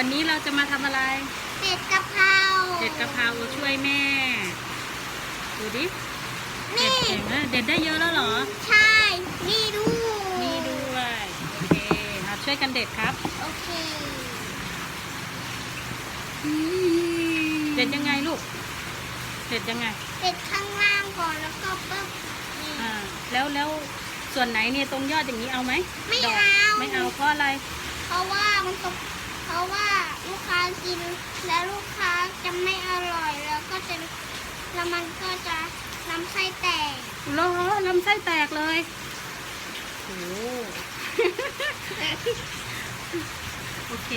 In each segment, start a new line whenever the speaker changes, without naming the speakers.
วันนี้เราจะมาทำอะไร
เด็ดกะเพรา
เด็ดกะเพราช่วยแม่ ดูดิเด็
นี่
ดเก่งนะเด็ดได้เยอะแล้วเหรอ
ใช่ นี่ดู
นี่ด้วย โอเคเราช่วยกันเด็ดครับ
โอเค
เด็ดยังไงลูก เด็ดยังไง
เด็ดข้างล่างก่อนแล้วก็ปึ๊บนี่
อ่า แล้วแล้วส่วนไหนเนี่ยตรงยอดอย่างนี้เอาไหม
ไม่
ดก
เอา
ไม่เอาเพราะอะไร
เพราะว่ามันตก เพราะว่าลูกค้ากินแล้วลูกค้าจะไม่อร่อยแล้วก็จะแล้วมันก็จะลำไส้แตก
รอลำไส้แตกเลยโอ้ โอเค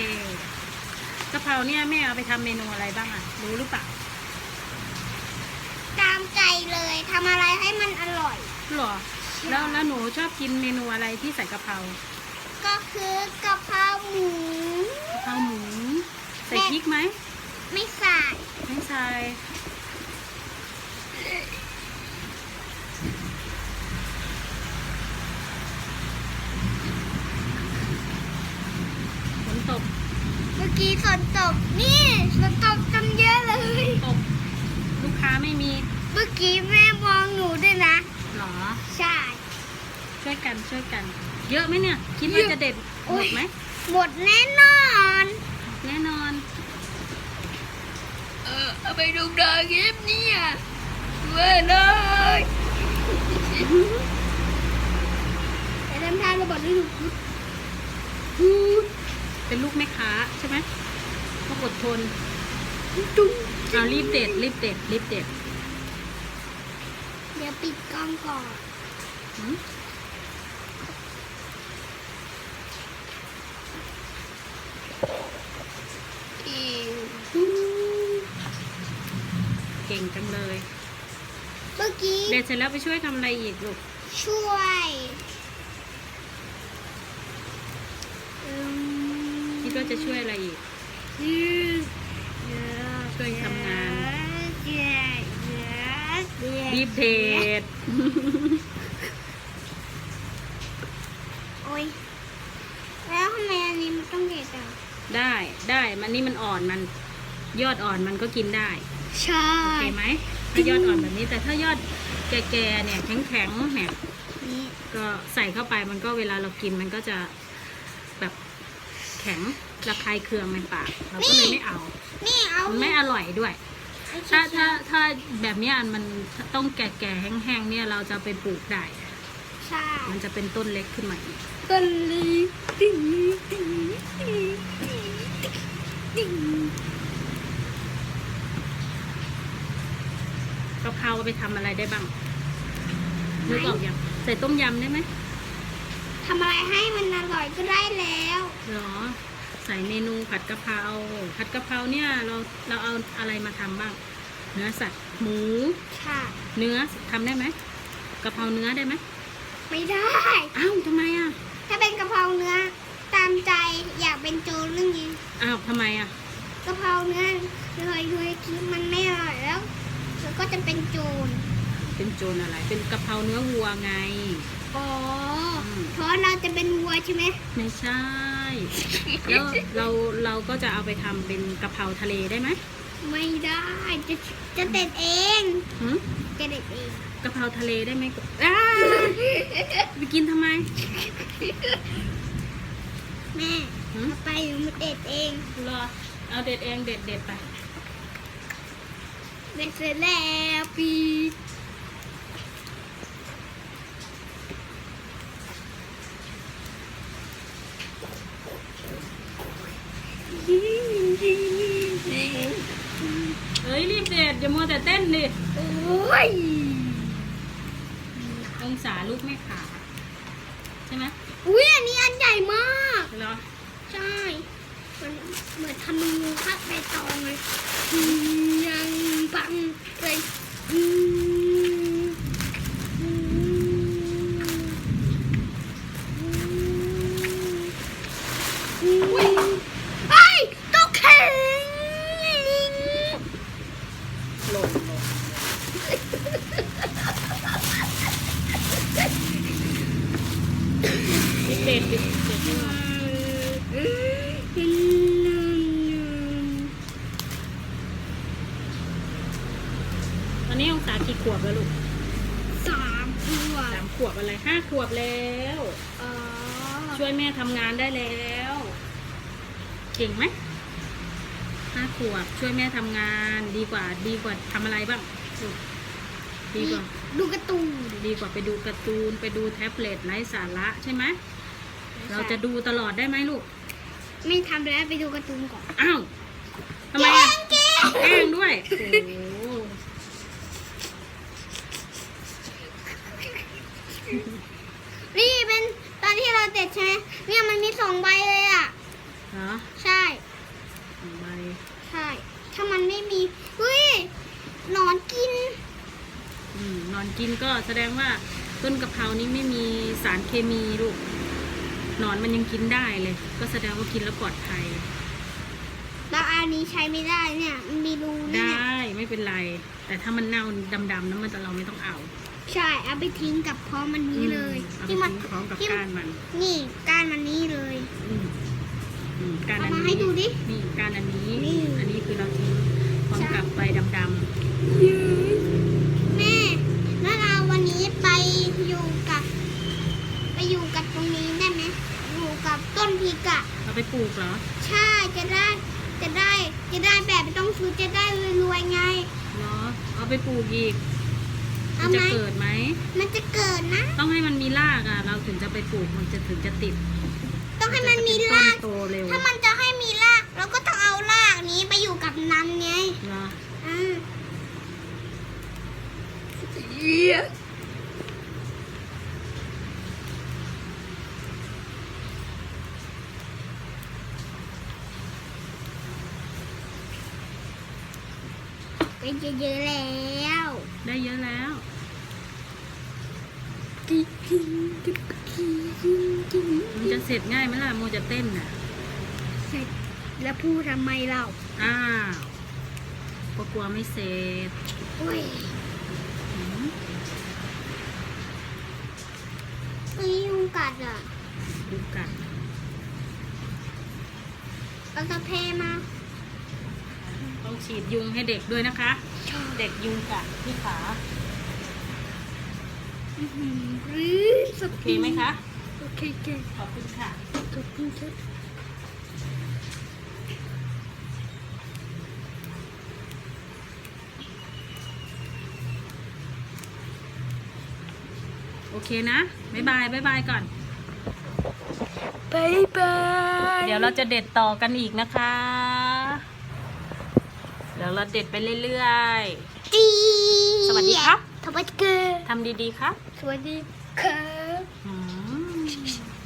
กะเพราเนี่ยแม่เอาไปทำเมนูอะไรบ้างอะรู้หรือเปล่า
ตามใจเลยทำอะไรให้มันอร่อย
หรอ แล้วแล้วหนูชอบกินเมนูอะไรที่ใส่กะเพรา
ก็คือกะเพราหมู
กะเพราหมูใส่พริกไหม
ไม่ใส่
ไม่ใส่ฝนตก
เมื่อกี้ฝนตกนี่ฝนตกกันเยอะเลย
ตก ลูกค้าไม่มี
เมื่อกี้แม่มองหนูด้วยนะ
หรอ
ใช่
ช่วยกันช่วยกัน เยอะไหมเนี่ย คิดว่าจะเด็ดหมดไหม
หมดแน่นอน
แน่นอน
เออเอาไปดูดาวเกมเนี่ยเว้ยเลยแต่ทำท่าระเบิดให้หนูพูดพูด
เป็นลูกแม่ค้าใช่ไหมต้องอดทน
จุ้ง
เอารีบเด็ดรีบเด็ดรีบเด็ด
เดี๋ยวปิดกล้องก่อน
หืม
อีก
เก่งจังเลย
เมื่อกี้
เด็ดเสร็จแล้วไปช่วยทำอะไรอีกลูก
ช่วยอืม
คิดว่าจะช่วยอะไรอีก ช่วยทำงานรีบเด็ด
โอ้ยแล้วทำไมอันนี้มันต้องเด็ดอะ
ได้ได้มันนี่มันอ่อนมัน ยอดอ่อนมันก็กินได้
ใช่
โอเคไหมถ้ายอดอ่อนแบบนี้ แต่ถ้ายอดแก่ๆเนี่ยแข็งๆเนี่ย
นี่
ก็ใส่เข้าไปมันก็เวลาเรากินมันก็จะแบบแข็งระคายเคืองในปากเราก็เลยไม่เอา
นี่เอา
มันไม่อร่อยด้วย
ไอ้
ถ้า
เขี
ถ้า
ยว
ถ้าแบบเนี้ยมันต้องแก่ๆแห้งๆเนี่ยเราจะไปปลูกได้
ๆใช่
มันจะเป็นต้นเล็กขึ้นมาอีก
ต้นลีติ๊งติ๊งติ๊งติ๊ง
กะเพราเอาไปทำอะไรได้บ้างนึกออกยังใส่ต้มยำได้ไหม
ทำอะไรให้มันอร่อยก็ได้แล้ว
หรอ ใส่เมนูผัดกะเพราผัดกะเพราเนี่ยเราเราเอาอะไรมาทำบ้าง เนื้อสัตว์หมู
ค่ะ
เนื้อทำได้ไหมกะเพราเนื้อได้ไหม
ไม่ได้
อ้าวทำไมอะ
ถ้าเป็นกะเพราเนื้อตามใจอยากเป็นโจรเรื่องนี้
อ้าวทำไมอะ
กะเพราเนื้อเลยเลยคิดมันไม่อร่อยแล้วแล้วก็จะ เป็นโจร
เป็นโจรอะไร เป็นกะเพราเนื้อวัวไง
อ๋ออ
ม
เพราะเราจะเป็นวัวใช่ไหม
ไม่ใช่ แล้วเราเราก็จะเอาไปทำเป็นกะเพราทะเลได้ไหม
ไม่ได้ จะจะเด็ดเอง
หืม
จะเด็ดเอง
กะเพราทะเลได้ไหมอ้าไปกินทำไม
แม่
หืม
เอาไปหนูมาเด็ดเอง
รอเอาเด็ดเองเด็ดเด็ดไป
เด็ดเสร็จแล้วปีดยิงยิงยิง
เอ้ยรีบเด็ดอย่ามัวแต่เต้นดิ
โอ้ย
องศาลูกไม่ขาดใช่ไหม
อุ้ยอันนี้อันใหญ่มาก
เหรอ
ใช่ มันเหมือนทำงูคัดใบตองเลยยังปังเลยอืมอืมอุ้ยไอ้ตกแข็ง
หล่นหล่นเด็ดเด็ดเด็ดให้หน่อย
อืม
ขวบแล้วลูก
สาม ขวบ
สามขวบอะไรห้าขวบแล้ว
อ๋อ
ช่วยแม่ทำงานได้แล้ว เก่งไหมห้าขวบช่วยแม่ทำงานดีกว่า ดีกว่าทำอะไรบ้างลูกดีกว่า
ดูการ์ตูน
ดีกว่าไปดูการ์ตูนไปดูแท็บเล็ตไร้สาระใช่ไหมเราจะดูตลอดได้ไหมลูก
ไม่ทำแล้วไปดูการ์ตูนก่อน
อ้าวทำไมอะ
เก่ง
แกล้งด้วยโอ้โห
นี่เป็นตอนที่เราเด็ดใช่ไหมเนี่ยมันมีสองใบเลยอะ
เหรอ
ใช่
ทำไม
ใช่ ถ้ามันไม่มีเฮ้ยหนอนกิน
อืมนอนกินก็แสดงว่าต้นกะเพรานี้ไม่มีสารเคมีลูกหนอนมันยังกินได้เลย ก็แสดงว่ากินแล้วปลอดภัย
แล้วอันนี้ใช้ไม่ได้เนี่ย มันมีรู
ได
เนี่ย้
ไม่เป็นไร แต่ถ้ามันเน่าดำๆนั้นมันจะเราไม่ต้องเอา
ใช่เอาไปทิ้งกับพร้อมมันนี้เลย
เอาไป
ที่มัน
ทิ้งพร้อมกับ
ที่
ก้านมัน
นี่ก้านมันนี้เลย
อืมอืมก้านอัน
เอามา
นี้
ให้ดูดิ
นี่ก้านอันนี้
นี่
อันนี้คือเราทิ้งพร้อม
ใช่
กับใบดำ
แม่แล้วเราวันนี้ไปอยู่กับ ไปอยู่กับตรงนี้ได้ไหมอยู่กับต้นพริกอะ
ๆเราไปปลูกเหรอ
ใช่จะได้จะได้จะได้แบบไม่ต้องซื้อจะได้รวยๆไง
เนาะเอาไปปลูกอีก มั
เอา
น
ไห
จะ
ม
เกิดไหม
มันจะเกิดนะ
ต้องให้มันมีรากอะ เราถึงจะไปปลูกมันจะถึงจะติด
ต้องให้มันมี
จะ
ราก
เป็นต้นโตเร็ว
ถ้ามันจะให้มีรากเราก็ต้องเอารากนี้ไปอยู่กับน้ำไง
เนาะ
อืมไปเยอะๆแล้ว
ได้เยอะแล้ว มันจะเสร็จง่ายไหมล่ะโมจะเต้นน่ะ
เสร็จแล้วพูดทำไมเรา
อ้าวก็กลัวไม่เสร็จ
โอ้ย
หืม
เฮ้ยยุงกัดอะ
ดูกัด
เอาสะเพมา
ต้องฉีดยุงให้เด็กด้วยนะคะ เด็กยุงกัดที่ขา
อื้อหือ รื้อส
โอเคไหมคะ
โอเคเก่
ขอบคุณค่ะ
ขอบคุณครับ
โอเคนะบ๊ายบายบ๊ายบายก่อน
บายบาย
เดี๋ยวเราจะเด็ดต่อกันอีกนะคะ เดี๋ยวเราเด็ดไปเรื่อย
จี
สวัสดีครับ
สวัสดีครับ
ๆทำดีๆครับ
สวัสดีครับ
อืม